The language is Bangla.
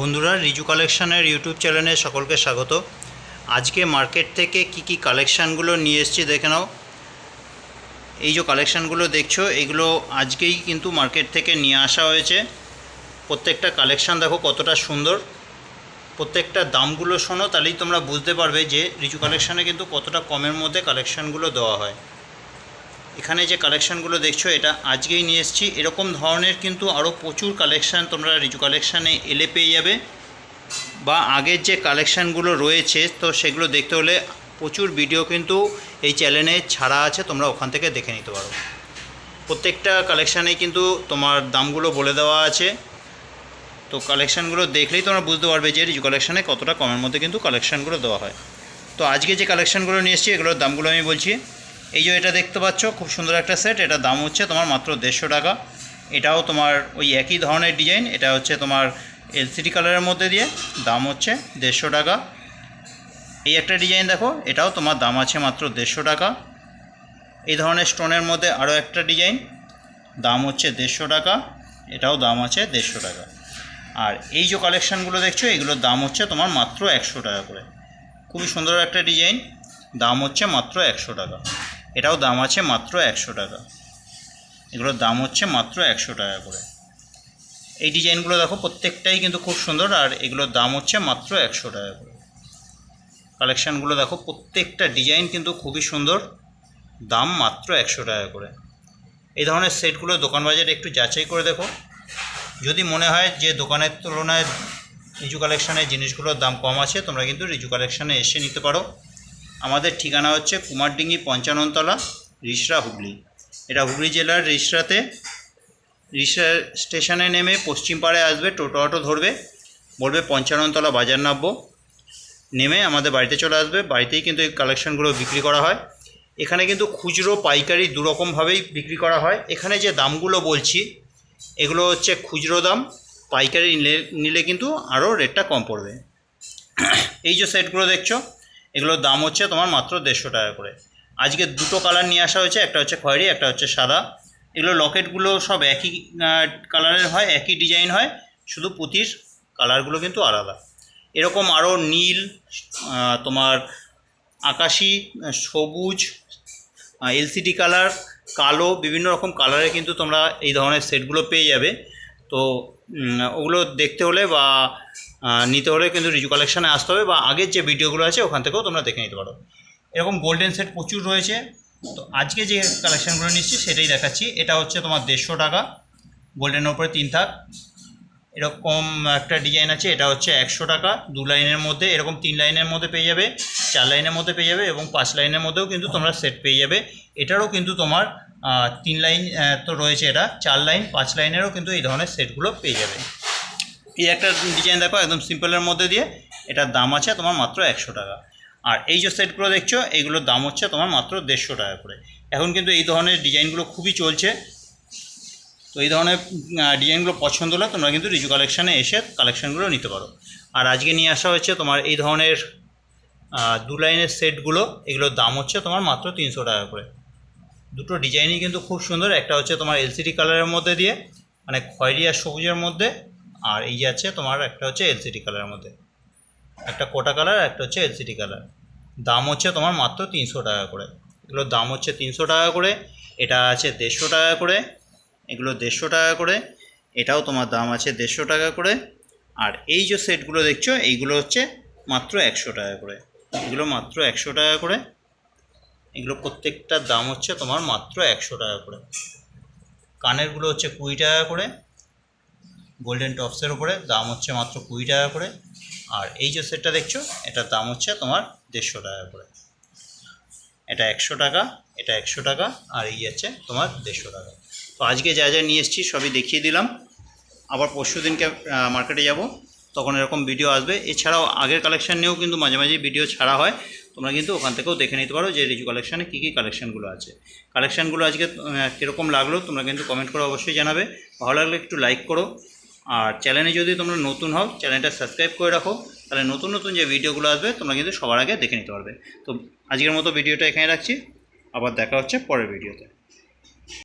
বন্ধুরা, রিজু কালেকশানের ইউটিউব চ্যানেলে সকলকে স্বাগত। আজকে মার্কেট থেকে কি কি কালেকশানগুলো নিয়ে এসেছি দেখে নাও। এই যে কালেকশানগুলো দেখছ, এগুলো আজকেই কিন্তু মার্কেট থেকে নিয়ে আসা হয়েছে। প্রত্যেকটা কালেকশান দেখো কতটা সুন্দর। প্রত্যেকটা দামগুলো শোনো, তাহলেই তোমরা বুঝতে পারবে যে রিজু কালেকশানে কিন্তু কতটা কমের মধ্যে কালেকশানগুলো দেওয়া হয়। এখানে যে কালেকশানগুলো দেখছ, এটা আজকেই নিয়ে এসেছি। এরকম ধরনের কিন্তু আরও প্রচুর কালেকশান তোমরা রিজু কালেকশানে এলে পেয়ে যাবে। বা আগের যে কালেকশানগুলো রয়েছে, তো সেগুলো দেখতে হলে প্রচুর ভিডিও কিন্তু এই চ্যানেলে ছাড়া আছে, তোমরা ওখান থেকে দেখে নিতে পারো। প্রত্যেকটা কালেকশানে কিন্তু তোমার দামগুলো বলে দেওয়া আছে। তো কালেকশানগুলো দেখলেই তোমরা বুঝতে পারবে যে রিজু কালেকশানে কতটা কমের মধ্যে কিন্তু কালেকশানগুলো দেওয়া হয়। তো আজকে যে কালেকশানগুলো নিয়ে এসেছি, এগুলোর দামগুলো আমি বলছি। এই যে এটা দেখতে পাচ্ছ, খুব সুন্দর একটা সেট এটার দাম হচ্ছে তোমার মাত্র দেড়শো টাকা। এটাও তোমার ওই একই ধরনের ডিজাইন এটা হচ্ছে তোমার এলসিডি কালারের মধ্যে দিয়ে, দাম হচ্ছে দেড়শো টাকা। এই একটা ডিজাইন দেখো, এটাও তোমার দাম আছে মাত্র দেড়শো টাকা। এই ধরনের স্টোনের মধ্যে আরও একটা ডিজাইন দাম হচ্ছে দেড়শো টাকা, এটাও দাম আছে দেড়শো টাকা। আর এই যে কালেকশানগুলো দেখছ, এগুলোর দাম হচ্ছে তোমার মাত্র একশো টাকা করে। খুবই সুন্দর একটা ডিজাইন দাম হচ্ছে মাত্র একশো টাকা। এটাও দাম আছে মাত্র একশো টাকা। এগুলোর দাম হচ্ছে মাত্র একশো টাকা করে। এই ডিজাইনগুলো দেখো, প্রত্যেকটাই কিন্তু খুব সুন্দর, আর এগুলোর দাম হচ্ছে মাত্র একশো টাকা করে। কালেকশানগুলো দেখো, প্রত্যেকটা ডিজাইন কিন্তু খুবই সুন্দর, দাম মাত্র একশো টাকা করে। এই ধরনের সেটগুলো দোকান বাজারে একটু যাচাই করে দেখো। যদি মনে হয় যে দোকানের তুলনায় রিজু কালেকশানের জিনিসগুলোর দাম কম আছে, তোমরা কিন্তু রিজু কালেকশানে এসে নিতে পারো। আমাদের ঠিকানা হচ্ছে কুমারডিঙ্গি পঞ্চাননতলা, রিসরা হুগলি। এটা হুগলি জেলার রিসরাতে। রিসরা স্টেশনে নেমে পশ্চিম পাড়ে আসবে, টোটো অটো ধরবে, বলবে পঞ্চাননতলা বাজার নামবো। নেমে আমাদের বাড়িতে চলে আসবে, বাড়িতেই কিন্তু এই কালেকশানগুলো বিক্রি করা হয়। এখানে কিন্তু খুচরো, পাইকারি দুরকমভাবেই বিক্রি করা হয়। এখানে যে দামগুলো বলছি, এগুলো হচ্ছে খুচরো দাম, পাইকারি নিলে নিলে কিন্তু আরও রেটটা কম পড়বে। এই যে সেটগুলো দেখছ এগুলোর দাম হচ্ছে তোমার মাত্র দেড়শো টাকা করে। আজকে দুটো কালার নিয়ে আসা হয়েছে, একটা হচ্ছে খয়েরি, একটা হচ্ছে সাদা। এগুলো লকেটগুলো সব একই কালারের হয়, একই ডিজাইন হয়, শুধু পুঁতির কালারগুলো কিন্তু আলাদা। এরকম আরও নীল তোমার আকাশি, সবুজ এলসিডি কালার কালো, বিভিন্ন রকম কালারে কিন্তু তোমরা এই ধরনের সেটগুলো পেয়ে যাবে। তো ওগুলো দেখতে হলে বা নিতে হলে কিন্তু রিজু কালেকশানে আসতে হবে বা আগের যে ভিডিওগুলো আছে, ওখান থেকেও তোমরা দেখে নিতে পারো। এরকম গোল্ডেন সেট প্রচুর রয়েছে। তো আজকে যে কালেকশানগুলো নিচ্ছি, সেটাই দেখাচ্ছি। এটা হচ্ছে তোমার দেড়শো টাকা। গোল্ডেনের ওপরে তিন থাক। এরকম একটা ডিজাইন আছে, এটা হচ্ছে একশো টাকা। দু লাইনের মধ্যে, এরকম তিন লাইনের মধ্যে পেয়ে যাবে, চার লাইনের মধ্যে পেয়ে যাবে এবং পাঁচ লাইনের মধ্যেও কিন্তু তোমরা সেট পেয়ে যাবে। এটারও কিন্তু তোমার তিন লাইন তো রয়েছে এটা। চার লাইন, পাঁচ লাইনেরও কিন্তু এই ধরনের সেটগুলো পেয়ে যাবে। এই একটা ডিজাইন দেখো, একদম সিম্পলের মধ্যে দিয়ে, এটার দাম আছে তোমার মাত্র একশো টাকা। আর এই যে সেটগুলো দেখছ এইগুলোর দাম হচ্ছে তোমার মাত্র দেড়শো টাকা করে। এখন কিন্তু এই ধরনের ডিজাইনগুলো খুবই চলছে। তো এই ধরনের ডিজাইনগুলো পছন্দ হলে তোমরা কিন্তু রিজু কালেকশানে এসে কালেকশানগুলো নিতে পারো। আর আজকে নিয়ে আসা হচ্ছে তোমার এই ধরনের দু লাইনের সেটগুলো এগুলোর দাম হচ্ছে তোমার মাত্র তিনশো টাকা করে। দুটো ডিজাইনই কিন্তু খুব সুন্দর, একটা হচ্ছে তোমার এলসিডি কালারের মধ্যে দিয়ে মানে খয়েরি আর সবুজের মধ্যে আর এই যে আছে তোমার একটা হচ্ছে এলসিডি কালারের মধ্যে। একটা কোটা কালার একটা হচ্ছে এলসিডি কালার দাম হচ্ছে তোমার মাত্র তিনশো টাকা করে। এগুলোর দাম হচ্ছে তিনশো টাকা করে, এটা আছে দেড়শো টাকা করে, এগুলো দেড়শো টাকা করে, এটাও তোমার দাম আছে দেড়শো টাকা করে। আর এই যে সেটগুলো দেখছ, এইগুলো হচ্ছে মাত্র একশো টাকা করে। এগুলো মাত্র একশো টাকা করে। এগুলো প্রত্যেকটার দাম হচ্ছে তোমার মাত্র একশো টাকা করে। কানেরগুলো হচ্ছে কুড়ি টাকা করে। গোল্ডেন টপসের উপরে, দাম হচ্ছে মাত্র কুড়ি টাকা করে। আর এই যে সেটটা দেখছ, এটার দাম হচ্ছে তোমার দেড়শো টাকা করে। এটা একশো টাকা, এটা একশো টাকা, আর এই আছে তোমার দেড়শো টাকা। তো আজকে যা যা নিয়ে এসেছি সবই দেখিয়ে দিলাম। আবার পরশু দিনকে মার্কেটে যাব, তখন এরকম ভিডিও আসবে। এছাড়াও আগের কালেকশান নিয়েও কিন্তু মাঝে মাঝে ভিডিও ছাড়া হয়। তোমরা কিন্তু ওখান থেকেও দেখে নিতে পারো যে রিজু কালেকশানে কী কী কালেকশানগুলো আছে। কালেকশানগুলো আজকে কীরকম লাগল তোমরা কিন্তু কমেন্ট করে অবশ্যই জানাবে। ভালো লাগলে একটু লাইক করো। আর চ্যানেলে যদি তোমরা নতুন হও চ্যানেলটা সাবস্ক্রাইব করে রাখো, তাহলে নতুন নতুন যে ভিডিওগুলো আসবে, তোমরা কিন্তু সবার আগে দেখে নিতে পারবে। তো আজকের মতো ভিডিওটা এখানে রাখছি। আবার দেখা হচ্ছে পরের ভিডিওতে